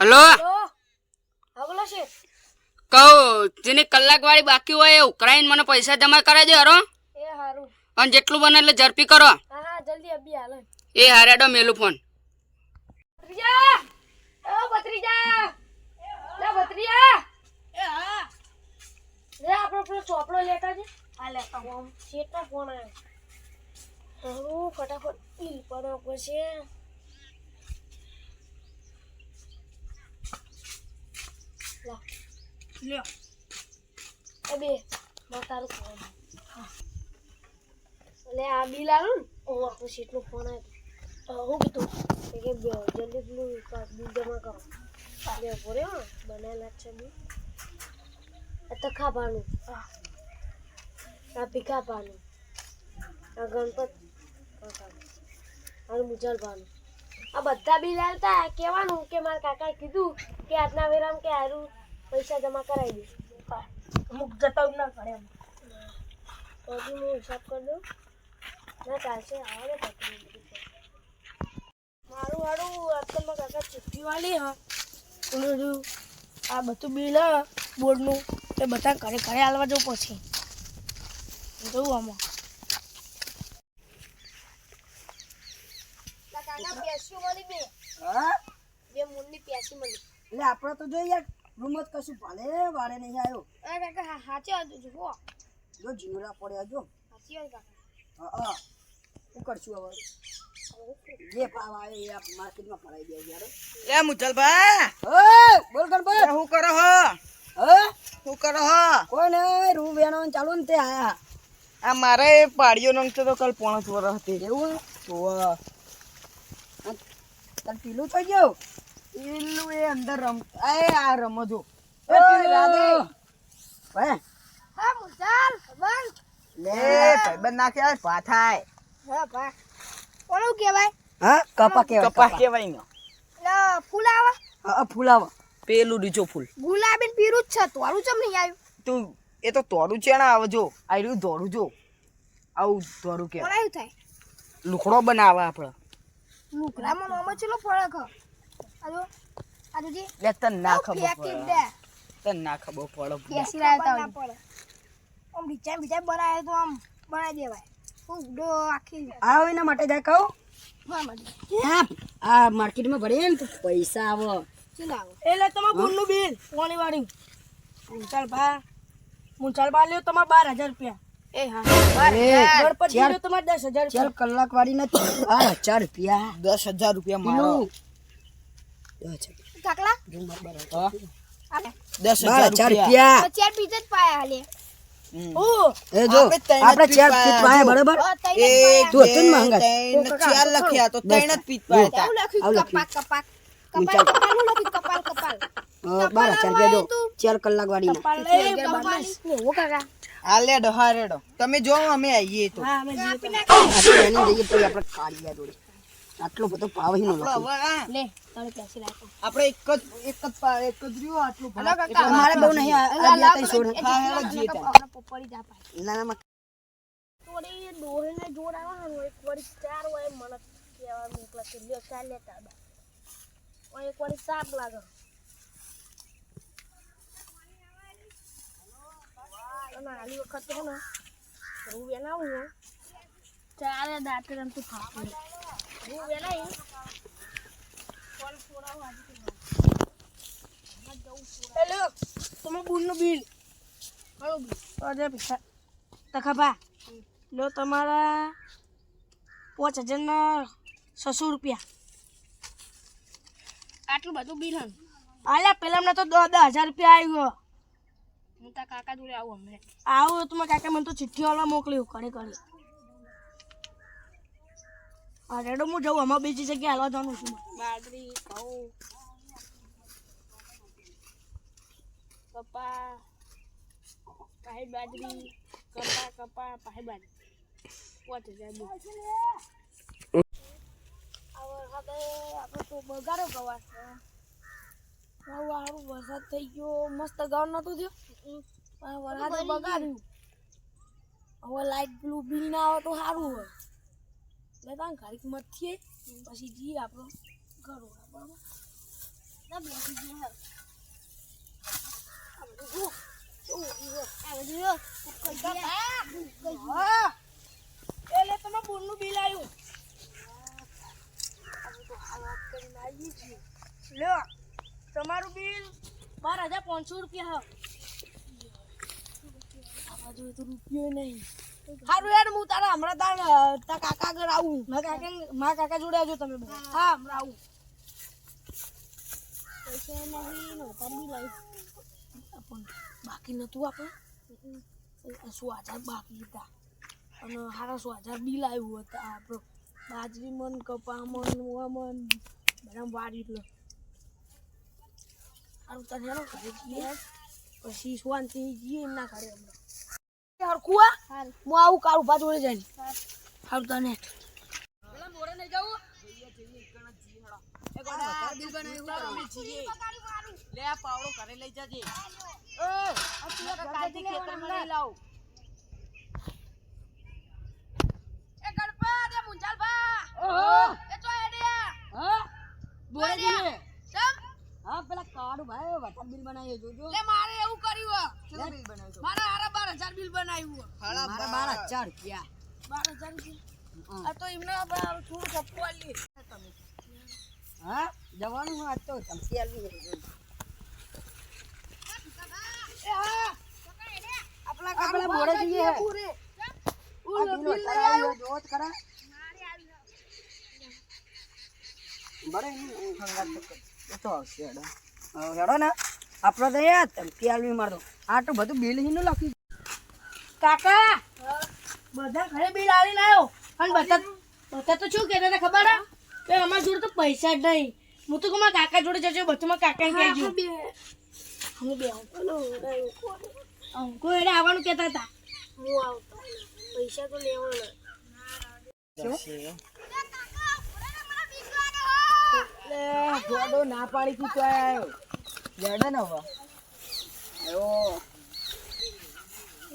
Hello? કહું જેની કલાક વાળી બાકી હોય એ ઉકરાઈને મને પૈસા જમા કરાવજો હરો. અને જેટલું બને એટલે ઝડપી કરો. હા હા જલ્દી એ હારેડો મેલું ફોન. ચોપડો લેતા છે આ લેતા ફોન ફટાફટ ઈ પડો પછી લા લ્યો. એ બે મારે તારું ફોન એટલે આ બિલ આવ્યું ને. ઓ આપણો શેઠનો ફોન આવ્યો હું કીધું કે જલ્દી પેલું બિલ જમા કરો. બે ભરે હો બનાવેલા જ છે બિલ. આ તખાપાનું આ ભીખાપાનું આ ગણપત. કાકાનું આ મુજલભાનું આ બધા બિલ આવતા કહેવાનું કે મારા કાકાએ કીધું કે આજના વિરામ કે હારું પૈસા જમા કરાવી દઈશ. અમુક જતા ના પડે એમ. તો હું હિસાબ કરી દઉં ના ચાલશે આવે મારું વાળું આજકાલમાં કાકા ચિઠ્ઠી વાળી હા. બધું આ બધું બિલ હા બોર્ડનું. એ બધા ઘરે ઘરે હાલવા જવું પછી જોવું આમાં. કાકા પેસી મળી બે. હા? બે મૂળની પેસી મળી. એટલે આપણે તો જોઈએ યાર રૂમ કશું ભલે વારે નહીં આવ્યો અરે કાકા હા સાચી વાત જુઓ. જો જીવડા પડ્યા જો. સાચી વાત કાકા. હા હા. કરશું હવે? જે ભાવ આવે એ આપ માર્કેટમાં ભરાઈ દે યાર એ મુચલભા હે બોલ ગણપત. શું કરો હો? હે? શું કરો હો? કોઈ નહીં રૂ વેણો ચાલુ ને તે આયા. આ મારે પાડીઓ નંગતો તો કાલ પોણસ વરસ હતી. એવું હે? તો તાર પીલું થઈ ગયું? પેલું એ અંદર રમ એ આ રમો જો એ પીલું રાધે હે? હા મુજાલ બંધ લે ભાઈબંધ નાખે આ ભા થાય. હા કોનું કહેવાય? હા? કપા કેવાય કપા કેવાય ને. ફૂલાવા હા ફૂલાવા પેલું રીચો ફૂલ. ગુલાબી ને પીરું જ છે તોરું ચમ નહીં આવ્યું? તું એ તો તોડું છે ને આવે જો. આ રહ્યું દોડું જો આવું દોડું કે થાય? લુખડો બનાવે આપણે લુકડામાં મામા ચેલો ફરક હ આજો આજો લે તને ના ખબર પડે. દે. ના ખબર પડે. બેસી રહ્યા તા આમ ડિઝાઇન બિઝાઇન બનાવે તો આમ બનાવી દેવાય. હું આખી આ એના માટે જાય કહું? હા મળી હા આ માર્કેટમાં ભરીએ ને પૈસા આવે. એટલે તમારા બોલનું બિલ પોણી વાળી. મુંચાલ ભા મુંચાલ ભા લ્યો તમારે બાર હજાર રૂપિયા. એ હા લ્યો તમારે દસ હજાર ચાર કલાક વાળી નથી. આ હજાર રૂપિયા. દસ હજાર રૂપિયા મારો. કાકલા? દસ હજાર રૂપિયા. ચાર બીજ જ પાયા હાલે. ચાર ફીટ વાયા બરાબર? ઓ તું હતું માંગા? ચાર લખ્યા તો ત્રણ જ પીપા હતા. એવું લખ્યું આવું કપાક કપાક કપાલ. કપાલ લખ્યું કપાલ કપાલ અ, બાર હજાર રૂપિયા ચાર કલાક વાળી ના એ કપાલ ને ઓ કાકા. હા લેડો હા રેડો. તમે જો અમે આવીએ તો. હા અમે જઈએ તો. આપણે એની જઈએ તો. આપણે કાઢીએ જોડે. આટલો બધો ભાવ હિનો આપણે લે રાખો. એક જ એક જ પા- એક જ રહ્યો આટલો. અમારે બહુ નહીં આ- બે ત્રણ જઈએ. આપણા પપ્પાની જા પાય ના ના થોડી દોરીને જોડ આવે ને એક વાર ચાર હોય મને કહેવા મોકલા કે લ્યો ચાલ લેતા બા ઓય એક વાર સાપ લાગે. અને આલી વખત તો ને રૂવે ના હોય ચારે દાંતે રમ તું ખાતું હેલો તમારા બોલનું બિલ. ઘણું બી હજાર પૈસા તખા ભા તમારા પાંચ હજારના છસો રૂપિયા. આટલું બધું બિલ હન. આલ્યા પેલા મને તો દસ દસ હજાર રૂપિયા આવ્યો હું તાર કાકા જોડે આવું હમણાં. આવું તો મારા કાકા મને તો ચિઠ્ઠી વાળા મોકલ્યું કરે રેડો હું જવું અમારે બીજી જગ્યાએ હાલવા જવાનું છું. બાજરી ઘઉં. કપા પાહી બાજરી કપા કપા પાહી બાજરી. પાંચ જાય બી આપણે તો બગાડો ગવા છે. બહુ સારું વરસાદ થઈ ગયો. મસ્ત ગાઉન નતું થયું? પણ વરસાદે બગાડ્યું. હવે લાઈટ બ્લુ બિલ ના આવે તો સારું હોય. એટલે તાન ઘડીક મથીએ પછી જઈએ આપણો ઘર બરાબર? ના બેસી આ બધું. આ બધું એટલે તમે બોલનું બિલ આવ્યું લો તમારું બિલ બાર હજાર પાંચસો રૂપિયા હા. તો રૂપિયો નહીં. સારું યાર હું તારા હમણાં તાર તારા કાકા ઘર આવું. મારા કાકા મારા કાકા જોડે આવજો તમે બધા. હા હમણાં આવું. પૈસા નહીં બી લઈ. પણ બાકી નતું આપણે? સો હજાર બાકી હતા? અને સારા સો હજાર બિલ આવ્યું હતા? આપણો બાજરી મન કપા મન મન બધા વાડી એટલે. સારું તને હેરો ઘરે જઈએ. પછી શાંતિ જઈએ એમના ઘરે હરખું આ હાલ હું આવું કાળ ઊભા જોડે જઈને. સારું તને. લે પાવડો ઘરે લઈ જજે. ખેતરમાં લઈ લાવ. એ ગણપત એ તો એડિયા હા? બોલે જઈએ. ચમ. હા પેલા કાર્ડ ભાઈ વતન બિલ બનાવ્યો જોજો. લે મારે એવું કર્યું કેટલું બિલ બનાવ્યો મારે હારા બાર હજાર બિલ બનાવ્યું મારા બાર હજાર રૂપિયા. બાર હજાર રૂપિયા? આ તો એમને થોડું ઠપકો આલી હા જવાનું હું આજ તો ધમકી આલી હા. જઈએ. પૂરે બિલ આવ્યું, તો. એ તો આવશે હેડો. હેડો ને આપણે તો યાર ધમકી આલવી મારતો આટલું બધું બિલ હીનું લખ્યું કાકા બધા ઘરે બિલ આવીને આવ્યો અને બધા બધા તો શું કહેતા હતા ખબર હે? કે અમારા જોડે તો પૈસા જ નહીં. હું તો મારા કાકા જોડે જજો બધું મારા કાકા કહેજો. હું બે. અંકો એને આવવાનું કહેતા હતા. હું આવતા પૈસા તો લેવાના. જોડો ના પાડી તું તો આવ્યો જડે ને હવે. આવ્યો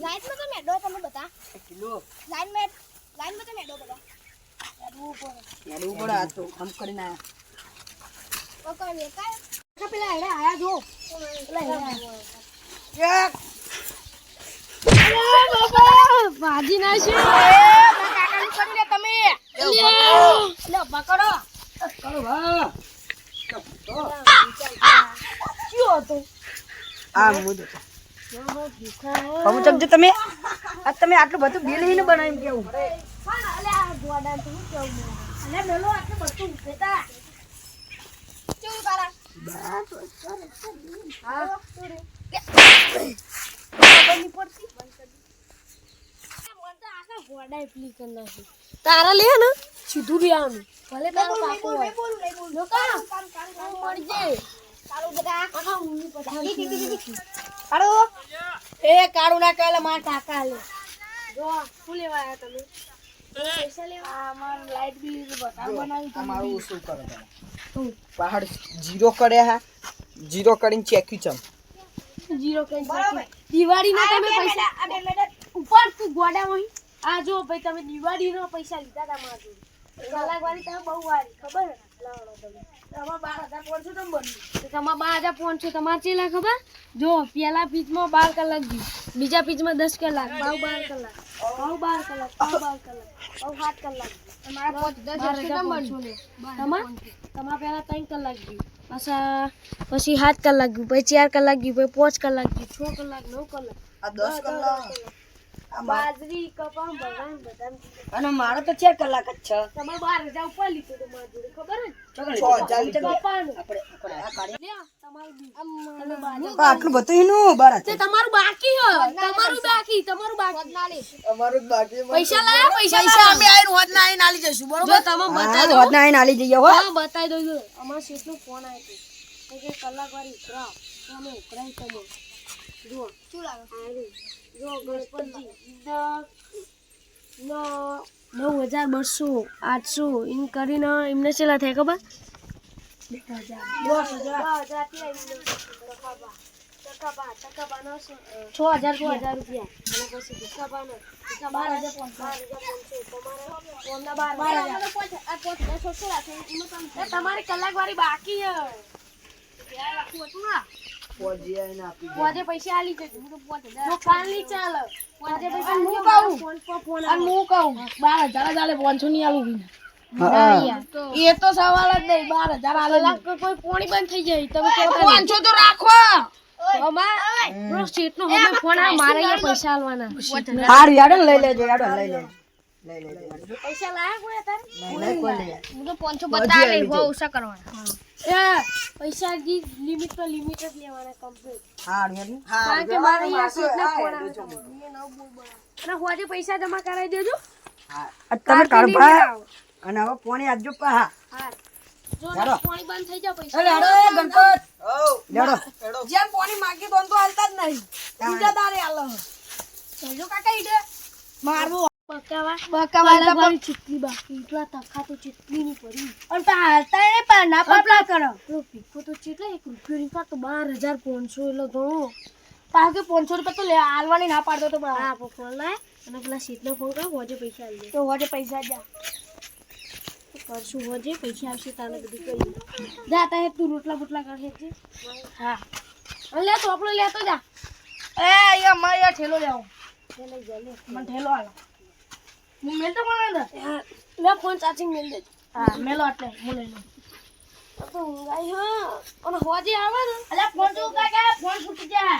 લાઈનમાં તો મેડો તમે બતા એક કિલો લાઈન તો મેડો હેડવું પડે આ તો આમ પકડ વેકાય પેલા એને આયા જો. પેલા. ભાજી ના છે. કરી લે તમે. પકડો. કરો ભા કયો સમજો તમે? આ તમે આટલું બધું બિલ હીનું બનાવી કેવું? તારા લે ને સીધું લેવાનું ભલે તારું કાકો એ કાળુ ના કહેલા મારા કાકા લે. જો શું લેવા આવ્યા તમે? પૈસા લેવા? આ લાઈટ બિલ બનાવી અમારું શું કરો તમે પહાડ જીરો કર્યા હા? જીરો કરીને ચેક્યું ચમ જીરો કઈ દિવાળી ના તમે પૈસા ઉપર તું ગોડા હોય. આ જો ભાઈ તમે દિવાળી નો પૈસા લીધા હતા મારા જોડે. કલાક વાળી તમે બહુ વારી ખબર? હે? તમારે ચેલા ખબર? જો પેલા પીચમાં બાર કલાક ગયું. બીજા પીચમાં દસ કલાક બાવ બાર કલાક બાવ બાર કલાક બાવ બાર કલાક બાવ સાત કલાક. તમારા પેલા ત્રણ કલાક ગયું. પાછા પછી સાત કલાક ગયું પછી ચાર કલાક ગયું પછી પાંચ કલાક ગયું છ કલાક નવ કલાક. દસ કલાક. બાજરી કપા બદામ અને મારે તો ચાર કલાક જ છે. તમે બાર હજાર ઉપર લીધું તો મારા ખબર ને? છ હજાર કપાનું આપણે આપણે આ કાઢી તમારું આટલું બધું હીનું બાર તે તમારું બાકી હે તમારું બાકી તમારું બાકી. અમારું બાકી પૈસા લાયા પૈસા પૈસા અમે આવીને હોદ ના આવીને આલી જઈશું બરોબર? તમે બતાવી હોદ ના આવીને આલી જઈએ હો. હા બતાવી દો જો. અમારા શેઠનો ફોન આવ્યો કે કલાક અમે તમે જુઓ. શું લાગે? જો નવ હજાર બસો આઠસો એમ કરીને એમને છેલ્લા થાય ખબર? છ હજાર છ હજાર રૂપિયા બાર હજાર તમારે કલાક વાળી બાકી હતું ને પોજે પૈસા આલી જજો જો કાલની ચાલે. પોજે પૈસા હું કહું. ફોન પર ફોન અને. હું કહું બાર હજાર જ આલે પાંચસો નહીં આલું વિના હા. એ તો સવાલ જ નહીં બાર હજાર આલે કોઈ પોણી બંધ થઈ જાય. તમે પાંચસો તો રાખો. અમાર સીટનો હવે ફોન આવે મારે અહીંયા પૈસા આલવાના. હારું યાડો ને. લઈ લેજો યાડો લઈ લેજો. પૈસા લાયા કોઈ અત્યારે? હું તો પાંચસો બતા લે ઓછા કરવાના. પૈસા જી લિમિટ પર લિમિટ જ લેવાના કમ્પ્લીટ હા યાડો. કારણ કે મારે અહીંયા. અને હોજે પૈસા જમા કરાવી દેજો. હા. તમે કાઢભા અને હવે પોણી આપજો પા હા. જો હેડો. બંધ થઈ જાય પૈસા અરે હેડો એ ગણપત. લેડો જેમ પાણી માંગી દોન તો હાલતા જ નહીં. બીજા દારે હાલો. જોજો કાકા ઈડે. મારવું. પાંચસો રૂપિયા તો લે હાલવાની ના પાડતો તો હા ફોન લાય. અને પેલા સીટનો ફોન કરો હોજે પૈસા આવી તો હોજે પૈસા જા. કરશું હોજે પૈસા આવશે તારે બધું કરી જા તા તું રોટલા બોટલા કરે છે હા લે તો આપણે લેતો જા. એ અહીંયા મારે ઠેલો લેવો લે લે. મને ઠેલો હાલો હું મેલતો પણ અંદર લે ફોન ચાર્જિંગ મેલ દેજો. હા મેલો એટલે હું લઈ લઉં તો ઊંઘાઈ હા. અને હોજે આવે ને. અલ્યા ફોન તો કાકા ફોન ફૂટી જાય.